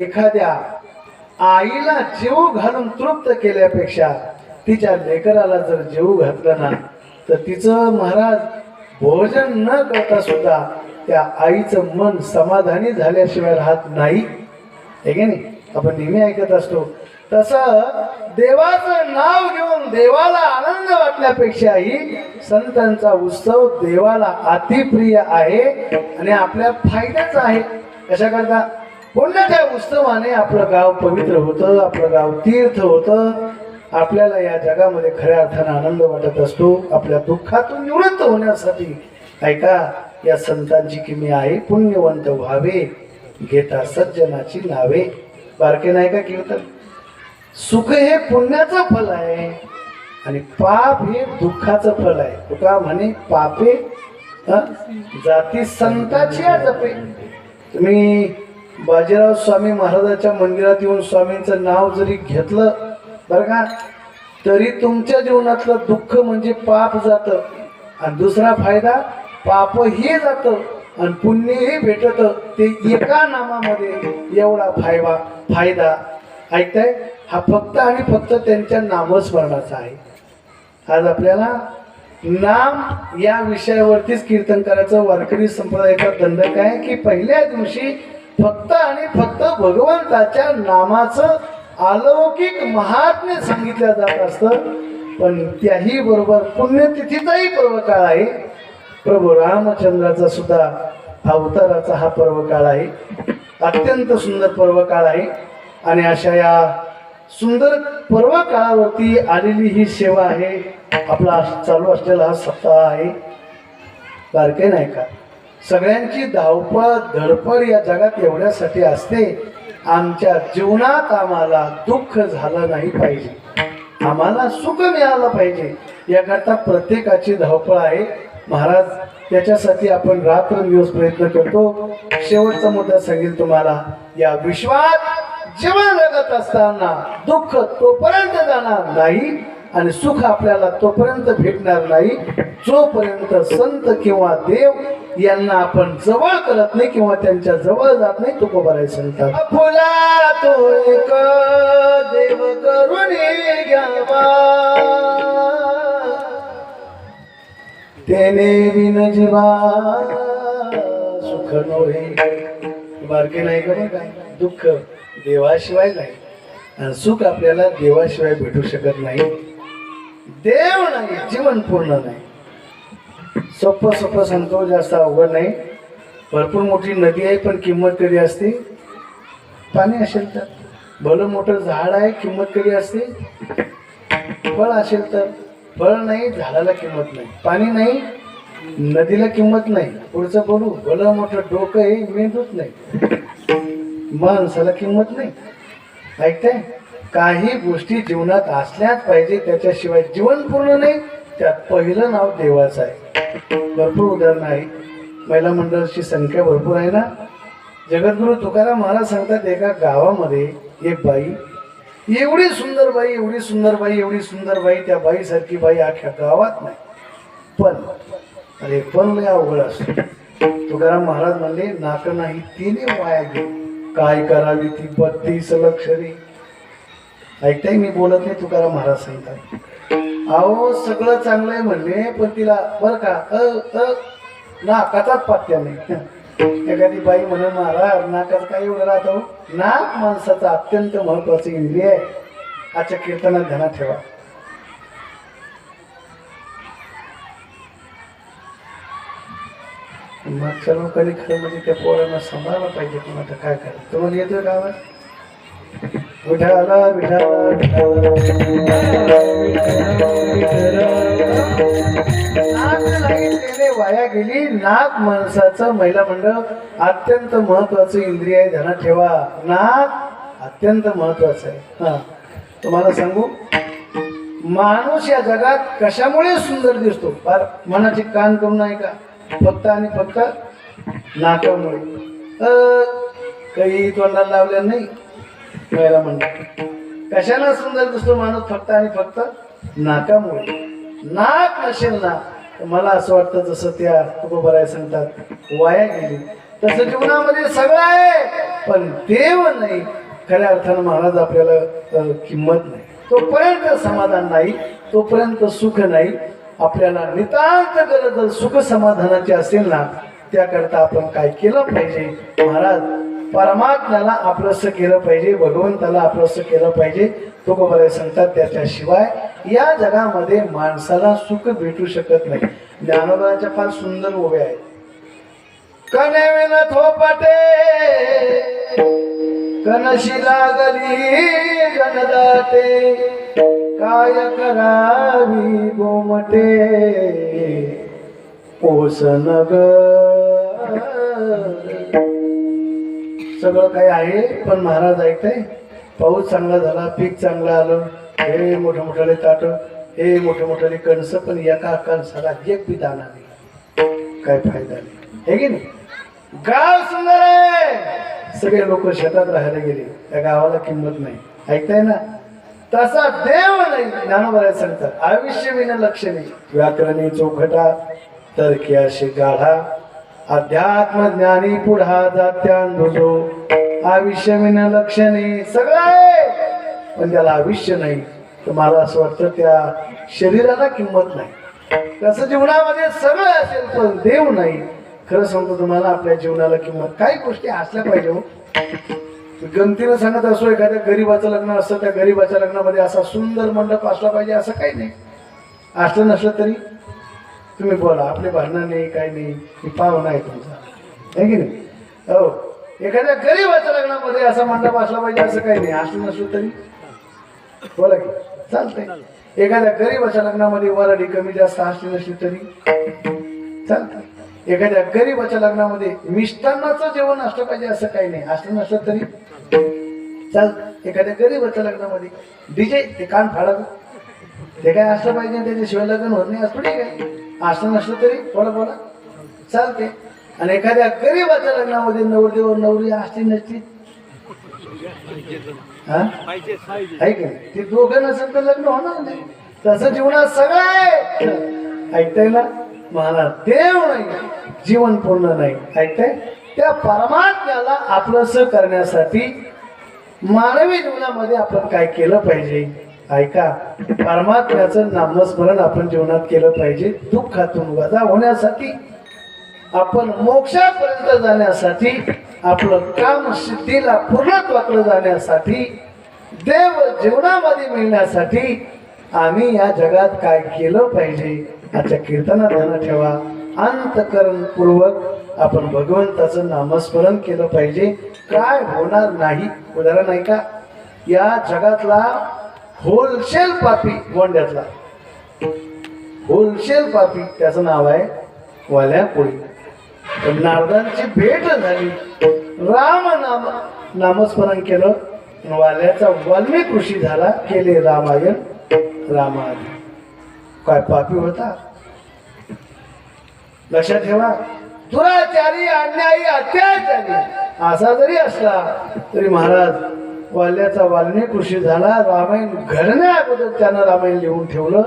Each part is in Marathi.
एखाद्या आईला जीव घालून तृप्त केल्यापेक्षा तिच्या लेकराला जर जीव घातलं ना तर तिचं महाराज भोजन न करता सुद्धा त्या आईचं मन समाधानी झाल्याशिवाय राहत नाही. हे की नाही? आपण नेहमी ऐकत असतो. तसं देवाचं नाव घेऊन देवाला आनंद वाटण्यापेक्षाही संतांचा उत्सव देवाला अतिप्रिय आहे आणि आपल्या फायद्याचा आहे. कशा करता पुण्याच्या उत्सवाने आपलं गाव पवित्र होतं आपलं गाव तीर्थ होतं. आपल्याला या जगामध्ये खऱ्या अर्थानं आनंद वाटत असतो. आपल्या दुःखातून निवृत्त होण्यासाठी ऐका या संतांची किमी आहे पुण्यवंत व्हावे घेता सज्जनाची नावे. बारके नाही का कीर्तन? सुख हे पुण्याचं फल आहे आणि पाप हे दुःखाचं फल आहे. तुका म्हणे पापे जाती संताची जपे तुम्ही बाजीराव स्वामी महाराजाच्या मंदिरात येऊन स्वामींचं नाव जरी घेतलं बरं का तरी तुमच्या जीवनातलं दुःख म्हणजे पाप जातं. आणि दुसरा फायदा पापही जातं आणि पुण्यही भेटत. ते एका नामामध्ये एवढा फायदा फायदा. ऐकताय? हा फक्त आणि फक्त त्यांच्या नामस्मरणाचा आहे. आज आपल्याला नाम या विषयावरतीच कीर्तन करायचं. वारकरी संप्रदायाचा दंडक आहे की पहिल्या दिवशी फक्त आणि फक्त भगवंताच्या नामाचं अलौकिक महात्म्य सांगितलं जात असतं. पण त्याही बरोबर पुण्यतिथीचाही पर्वकाळ आहे. प्रभू रामचंद्राचा सुद्धा अवताराचा हा पर्व काळ आहे. अत्यंत सुंदर पर्वकाळ आहे. आणि अशा या सुंदर पर्व काळावरती आलेली ही सेवा आहे. आपला चालू असलेला हा सप्ताह आहे. बारके नाही का सगळ्यांची धावपळ धडपड या जगात एवढ्यासाठी असते आमच्या जीवनात आम्हाला दुःख झालं नाही पाहिजे. आम्हाला सुख मिळालं पाहिजे. याकरता प्रत्येकाची धावपळ आहे. महाराज त्याच्यासाठी आपण रात्रंदिवस प्रयत्न करतो. शेवटचा मुद्दा सांगेल तुम्हाला. या विश्वात जीवन जगत असताना दुःख तोपर्यंत जाणार नाही आणि सुख आपल्याला तोपर्यंत भेटणार नाही. जोपर्यंत संत किंवा देव यांना आपण जवळ करत नाही किंवा त्यांच्या जवळ जात नाही तो बराय सांगतात. फुला तो एक देव करून त्याने तेने विन जीवा सुख नव्हे बारके नाही का काय दुःख देवाशिवाय नाही. आणि सुख आपल्याला देवाशिवाय भेटू शकत नाही. देव नाही जीवन पूर्ण नाही. सोपं सोपं संतोष जास्त अवघड नाही. भरपूर मोठी नदी आहे पण किंमत कधी असते? पाणी असेल तर. भलं मोठं झाड आहे किंमत कधी असते? फळ असेल तर. फळ नाही झाडाला किंमत नाही. पाणी नाही नदीला किंमत नाही. पुढचं बोलू भलं मोठं डोकं आहे मेंदूच नाही. माणसाला किंमत नाही. ऐकताय? काही गोष्टी जीवनात असल्याच पाहिजे त्याच्याशिवाय जीवन पूर्ण नाही. त्यात पहिलं नाव देवाचं आहे. भरपूर उदाहरणं आहे महिला मंडळाची संख्या भरपूर आहे ना? जगद्गुरु तुकाराम महाराज सांगतात एका गावामध्ये एक बाई एवढी सुंदर बाई एवढी सुंदर बाई एवढी सुंदर बाई त्या बाईसारखी बाई अख्ख्या गावात नाही. पण अरे पण लय अवघड असतो. तुकाराम महाराज म्हणले नाक नाही तिने वाया गेली काय करावी ती बत्तीस लक्षरी? ऐकताय मी बोलत नाही तुकाराम महाराज सांगतात. अहो सगळं चांगलं आहे म्हणले पण तिला बरं का अ अ नाकाचाच पात्या नाही. एखादी बाई म्हणून महाराज नाकाचं काय एवढं राहतो हो? नाक माणसाचं अत्यंत महत्वाचं इंद्रिय आहे. आजच्या कीर्तनात ध्यानात ठेवा. मागच्या लोकांनी खरं म्हणजे त्या पोरांना सांभाळलं पाहिजे पण आता काय करायचं? तुम्हाला येतोय का आवाज विठाला विठाला नाक वाया गेली नाक माणसाचं महिला मंडळ अत्यंत महत्वाचं इंद्रिय आहे ध्यानात ठेवा. नाक अत्यंत महत्वाचं आहे. हा. तुम्हाला सांगू? माणूस या जगात कशामुळे सुंदर दिसतो? फार मनाचे कान करून आहे का? फक्त आणि फक्त नाकामुळे. काही तोंडाला लावल्या नाही. मिळायला म्हणतात. कशाला सुंदर दिसतो माणूस फक्त आणि फक्त नाकामुळे? नाक नसेल ना तर मला असं वाटतं जसं त्या तुकोबराय सांगतात वाया गेली. तसं जीवनामध्ये सगळं आहे पण देव नाही. खऱ्या अर्थानं महाराज आपल्याला किंमत नाही. तोपर्यंत समाधान नाही तोपर्यंत सुख नाही. आपल्याला नितांत गरज सुख समाधानाची असेल ना त्याकरता आपण काय केलं पाहिजे? महाराज परमात्म्याला आपलंसं केलं पाहिजे भगवंताला आपलंसं केलं पाहिजे तो बरे सांगतात त्याच्याशिवाय या जगामध्ये माणसाला सुख भेटू शकत नाही. ज्ञानोबाच्या फार सुंदर उभे आहेत. कनेविन थोपटे कनशी लागली गणदाटे काय करावी गोमटे ओसन ग. सगळं काही आहे पण महाराज ऐकताय. पाऊस चांगला झाला पीक चांगलं आलं हे मोठे मोठाले ताट हे मोठे मोठाले कणस पण एका कणसाला एक बी दाना नाही. काय फायदा नाही. हे की नाही? गाव सुंदर आहे! सगळे लोक शेतात राहायला गेले. त्या गावाला किंमत नाही. ऐकताय ना? तसा देव नाही. ज्ञानोबऱ्या सांगतात. आयुष्य विना लक्षणे व्याकरणी चौखटा तरकी असे गाढा. अध्यात्म ज्ञानी पुढा जात्यांधुजो. आयुष्य विना लक्षणे सगळं. आहे पण त्याला आयुष्य नाही तर मला असं वाटतं त्या शरीराला किंमत नाही. तसं जीवनामध्ये सगळं असेल पण देव नाही. खरं सांगतो तुम्हाला आपल्या जीवनाला किंमत. काही गोष्टी असल्या पाहिजे हो. गमतीनं सांगत असो एखाद्या गरीबाचं लग्न असतं त्या गरीबाच्या लग्नामध्ये असा सुंदर मंडप असला पाहिजे असं काही नाही. असलं नसलं तरी तुम्ही बोला आपले भांडणं नाही काय नाही मी पाहुणा आहे तुमचा. आहे की नाही? हो. एखाद्या गरीबाच्या लग्नामध्ये असा मंडप असला पाहिजे असं काही नाही. असलं नसलं तरी. बोला की. चालतंय. एखाद्या गरीबाच्या लग्नामध्ये वराडी कमी जास्त असली नसली तरी. चालतं एखाद्या गरीबाच्या लग्नामध्ये मिष्टान्नाचं जेवण असलं पाहिजे असं काही नाही. असलं नसलं तरी. चालतं एखाद्या गरीबाच्या लग्नामध्ये डीजे ते कान फाडा. ते काय असलं पाहिजे त्याच्याशिवाय लग्न होत नाही असं ठीक आहे. असलं नसलं तरी बोला बोला. चालते आणि एखाद्या गरीबाच्या लग्नामध्ये नवरदेव नवरी असली नसती हा? आहे की ते दोघं नसेल तर लग्न होणार नाही. तसं जीवनात सगळं आहे ऐकताय ना? महाराज देव नाही. जीवन पूर्ण नाही. ऐकताय? त्या परमात्म्याला आपलंसं करण्यासाठी मानवी जीवनामध्ये आपण काय केलं पाहिजे? ऐका परमात्म्याचं नामस्मरण आपण जीवनात केलं पाहिजे. दुःखातून वजा होण्यासाठी आपण मोक्षापर्यंत जाण्यासाठी आपलं काम सिद्धीला पूर्णत्वाकडे जाण्यासाठी देव जीवनामध्ये मिळण्यासाठी आम्ही या जगात काय केलं पाहिजे याच्या कीर्तनात ध्यानात ठेवा. अंतकरणपूर्वक आपण भगवंताचं नामस्मरण केलं पाहिजे. काय होणार नाही? उदाहरण आहे का या जगातला होलसेल पापी गोंड्यातला. होलसेल पापी त्याचं नाव आहे वाल्या कोळी नारदांची भेट झाली. राम नाम नामस्मरण केलं. वाल्याचा वाल्मिक ऋषी झाला केले रामायण रामायण. काय पापी होता? लक्षात ठेवा. दुराचारी अन्यायी अत्याचारी असा जरी असला तरी महाराज वाल्याचा वाल्मिक कृषी झाला. रामायण घडण्या अगोदर त्यानं रामायण लिहून ठेवलं.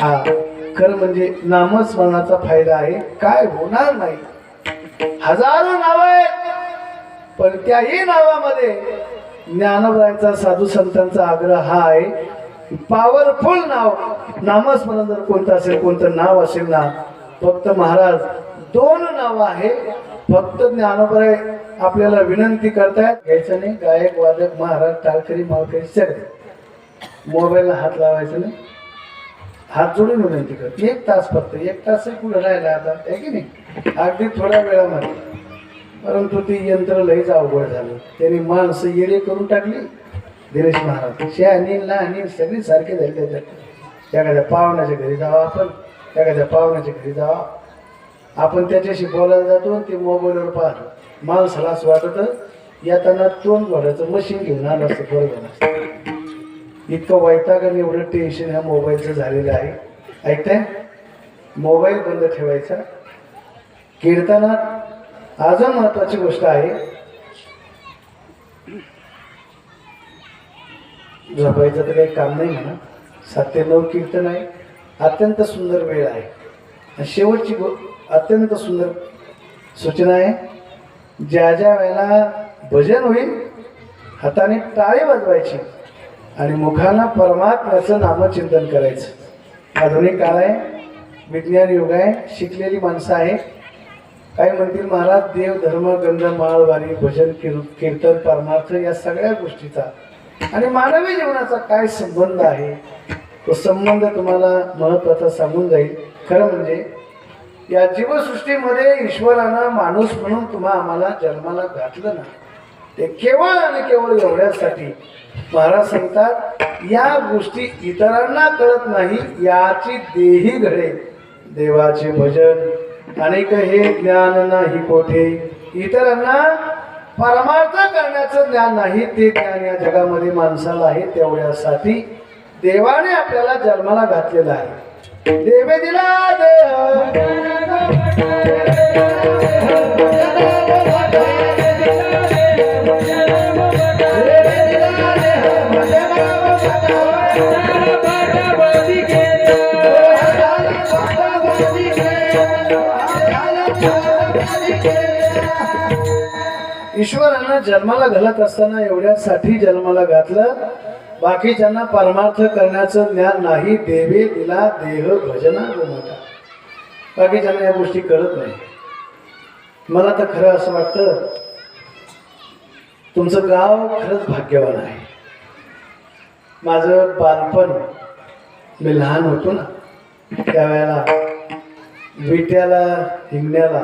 हा खरं म्हणजे नामस्मरणाचा फायदा आहे. काय होणार नाही. हजारो नाव आहेत. पण त्याही नावामध्ये ज्ञानोबाईचा साधू संतांचा आग्रह हा आहे. पॉवरफुल नाव. नामस्मरण जर कोणतं असेल कोणतं नाव असेल ना फक्त महाराज दोन नाव आहे. फक्त ज्ञानोबाई आपल्याला विनंती करतायत घ्यायचं नाही. गायक वादक महाराज टाळकरी माळकरी सगळे. मोबाईलला हात लावायचा नाही. हात जोडून विनंती कर एक तास फक्त. एक तास कुठं राहिला आता? आहे की नाही? अगदी थोड्या वेळामध्ये. परंतु ती यंत्र लईच अवघड झालं. त्याने माणसं येडे करून टाकली. दिनेश महाराज शहाणी लहानी सगळी सारखे झाले त्याच्यात. एखाद्या पाहुण्याच्या घरी जावा आपण. एखाद्या पाहुण्याच्या घरी जावा. आपण त्याच्याशी बोलायला जातो ते मोबाईलवर पाहतो. माणसाला असं वाटतं येताना तोंड जोडायचं मशीन घेऊन आलं असतं बरोबर असतं इतकं वैताग आणि एवढं टेन्शन ह्या मोबाईलचं झालेलं आहे. ऐकताय? मोबाईल बंद ठेवायचा. कीर्तनात अजून महत्वाची गोष्ट आहे झोपायचं तर काही काम नाही म्हणा. सात ते नऊ कीर्तन आहे. अत्यंत सुंदर वेळ आहे. शेवटची गो अत्यंत सुंदर सूचना आहे. ज्या ज्या वेळेला भजन होईल हाताने टाळी वाजवायची आणि मुखाला परमात्म्याचं नामचिंतन करायचं. आधुनिक काळ आहे विज्ञान युग आहे शिकलेली माणसं आहे काही म्हणतील महाराज देव धर्म गंध माळवारी भजन किर कीर्तन परमार्थ या सगळ्या गोष्टीचा आणि मानवी जीवनाचा काय संबंध आहे? तो संबंध तुम्हाला महत्त्वाचा सांगून जाईल. खरं म्हणजे या जीवसृष्टीमध्ये ईश्वरानं माणूस म्हणून तुम्हा आम्हाला जन्माला घातलं ना ते केवळ आणि केवळ एवढ्यासाठी महाराज सांगतात या गोष्टी इतरांना कळत नाही याची देही घडे. देवाचे भजन अनेक हे ज्ञान नाही कोठे. इतरांना परमार्थ करण्याचं ज्ञान नाही ते ज्ञान या जगामध्ये माणसाला आहे तेवढ्यासाठी देवाने आपल्याला जन्माला घातलेला आहे. देवे दिला ईश्वरांना ईश्वरानं जन्माला घालत असताना एवढ्यासाठी जन्माला घातलं. बाकीच्यांना परमार्थ करण्याचं ज्ञान नाही देवे दिला देह भजना मोठा बाकीच्यांना या गोष्टी कळत नाही. मला तर खरं असं वाटतं तुमचं गाव खरंच भाग्यवान आहे. माझं बालपण मी लहान होतो ना त्यावेळेला विट्याला हिंगण्याला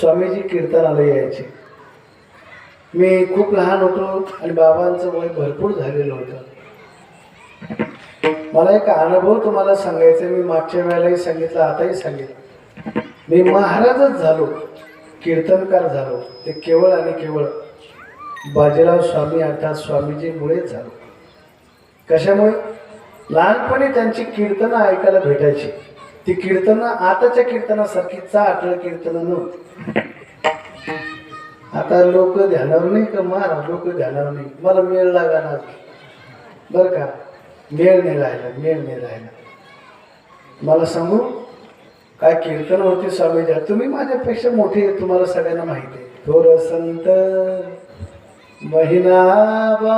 स्वामीजी कीर्तनाला यायचे. मी खूप लहान होतो आणि बाबांचं वय भरपूर झालेलं होतं. मला एक अनुभव तुम्हाला सांगायचा आहे. मी मागच्या वेळेलाही सांगितलं आताही सांगितलं. मी महाराजच झालो कीर्तनकार झालो. ते केवळ आणि केवळ बाजीराव स्वामी अर्थात स्वामीजीमुळेच झालो. कशामुळे? लहानपणी त्यांची कीर्तनं ऐकायला भेटायची. ती कीर्तनं आताच्या कीर्तनासारखी चाटळ कीर्तनं नव्हती. आता लोक ध्यानावर नाही का? मारा लोक ध्यानावर नाही. मला मेळ लागणार बर का? मेळ नाही राहिला मेळ नाही राहिला. मला सांगू? काय कीर्तन होते स्वामीजी तुम्ही माझ्यापेक्षा मोठे तुम्हाला सगळ्यांना माहिती आहे. थोर संत महिनाबाई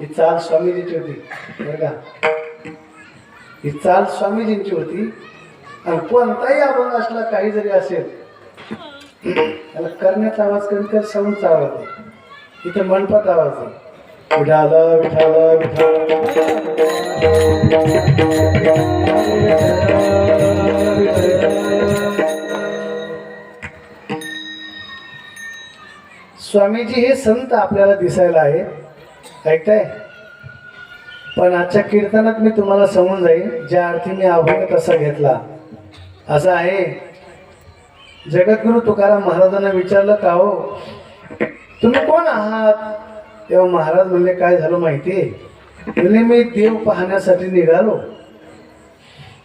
ही चाल स्वामीजीची होती बरं का? ही चाल स्वामीजींची होती. आणि कोणताही अभंग असला काही जरी असेल त्याला करण्याचा आवाज कमी कर साऊंडचा आवाज आहे इथे मंडपात आवाज आहे विठाला विठाला स्वामीजी हे संत आपल्याला दिसायला आहेत. ऐकताय? पण आजच्या कीर्तनात मी तुम्हाला समजून जाईल ज्या अर्थी मी अभंग तसा घेतला. असं आहे? जगद्गुरु तुकाराम महाराजांना विचारलं का हो? तुम्ही कोण आहात? तेव्हा महाराज म्हणले काय झालं माहिती म्हणजे मी देव पाहण्यासाठी निघालो.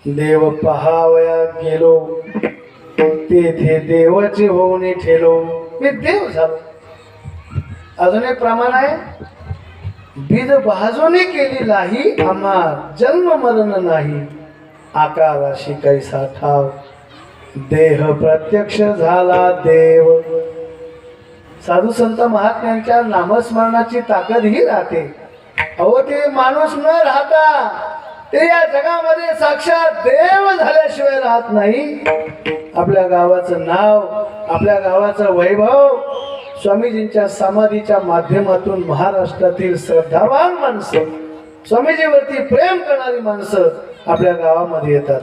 देव पहावया गेलो तेथे देवाचे होऊन ठेलो. मी देव झालो. अजून एक प्रमाण आहे. बीज बाजूने केली नाही आम्हा जन्म मरण नाही. आकाराशी कैसा ठाव. देह प्रत्यक्ष झाला देव. साधू संत महात्म्यांच्या नामस्मरणाची ताकद ही राहते. अहो ते माणूस न राहता ते या जगामध्ये साक्षात देव झाल्याशिवाय राहत नाही. आपल्या गावाचं नाव आपल्या गावाचं वैभव स्वामीजींच्या समाधीच्या माध्यमातून महाराष्ट्रातील श्रद्धावान माणसं स्वामीजीवरती प्रेम करणारी माणसं आपल्या गावामध्ये येतात.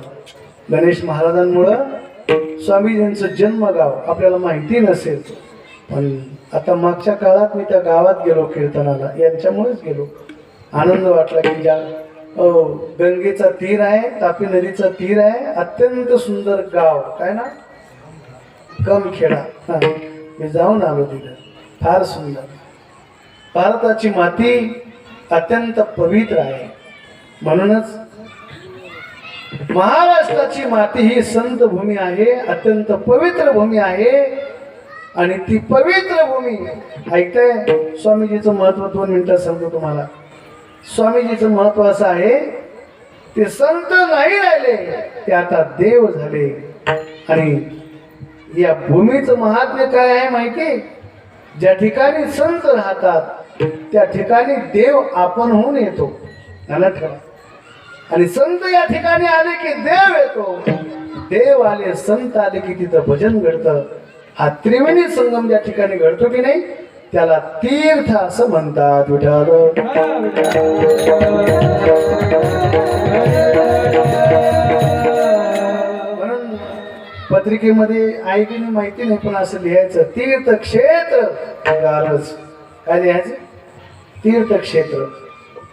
गणेश महाराजांमुळं स्वामीजींचं जन्मगाव आपल्याला माहिती नसेल. पण आता मागच्या काळात मी त्या गावात गेलो कीर्तनाला. यांच्यामुळेच गेलो. आनंद वाटला की ज्या गंगेचा तीर आहे तापी नदीचा तीर आहे अत्यंत सुंदर गाव. काय ना? कमखेडा. हा. मी जाऊन आलो तिथं. फार सुंदर. भारताची माती अत्यंत पवित्र आहे. म्हणूनच महाराष्ट्राची माती ही संत भूमी आहे अत्यंत पवित्र भूमी आहे. आणि ती पवित्र भूमी ऐकताय? स्वामीजीचं महत्त्व दोन मिनिटात सांगतो तुम्हाला. स्वामीजीचं महत्त्व असं आहे ते संत नाही राहिले ते आता देव झाले. आणि या भूमीचं महात्म्य काय आहे माहिती? ज्या ठिकाणी संत राहतात त्या ठिकाणी देव आपण होऊन येतो. त्याला ठेवा. आणि संत या ठिकाणी आले की देव येतो. देव आले संत आले की तिथं भजन घडतं. हा त्रिवेणी संगम ज्या ठिकाणी घडतो की नाही त्याला तीर्थ असं म्हणतात विठाल म्हणून पत्रिकेमध्ये ऐकून माहिती नाही पण असं लिहायचं तीर्थक्षेत्र काय लिहायचं? तीर्थक्षेत्र.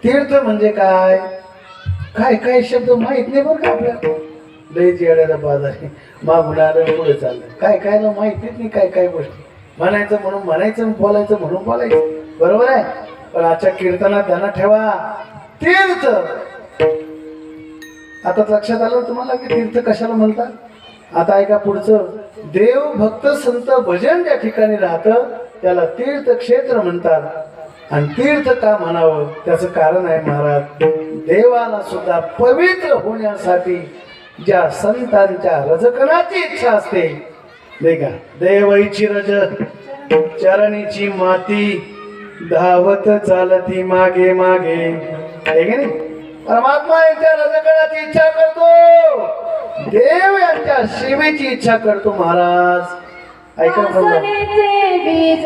तीर्थ म्हणजे काय? काय काय शब्द माहीत नाही बरं का आपल्याला? लय येड्याला बाजार आहे. मागून आलं पुढे चाललं. काय काय ना माहितीच नाही काय काय गोष्टी. म्हणायचं म्हणून म्हणायचं बोलायचं म्हणून बोलायचं. बरोबर आहे? पण आजच्या कीर्तनात ध्यानात ठेवा. तीर्थ! आता लक्षात आलं तुम्हाला की तीर्थ कशाला म्हणतात? आता ऐका पुढचं. देव भक्त संत भजन ज्या ठिकाणी राहतं त्याला तीर्थक्षेत्र म्हणतात. आणि तीर्थ का म्हणावं? त्याचं कारण आहे महाराज. देवाला सुद्धा पवित्र होण्यासाठी ज्या संतांच्या रजकणाची इच्छा असते नाही का? देवईची रज चरणीची माती धावत चालती मागे मागे. आहे नाही? परमात्मा यांच्या रजकणाची इच्छा करतो. देव यांच्या सेवेची इच्छा करतो महाराज. ऐका बीज